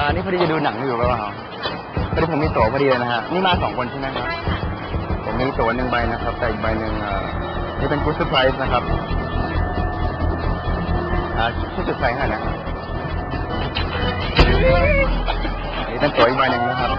านี่พอดีจะดูหนังอยู่แล้วเปล่าพอดีผมมีตั๋วพอดีเลยนะฮะ นี่มาสองคนใช่ไหมครับ ผมมีตั๋วหนึ่งใบนะครับ แต่อีกใบหนึ่งอ่านี่เป็นกู๊ดเซอร์ไพรส์นะครับ อ่าช่วยจุดไฟให้หน่อยนะครับนี่เป็นตั๋วอีกใบหนึ่งนะครับ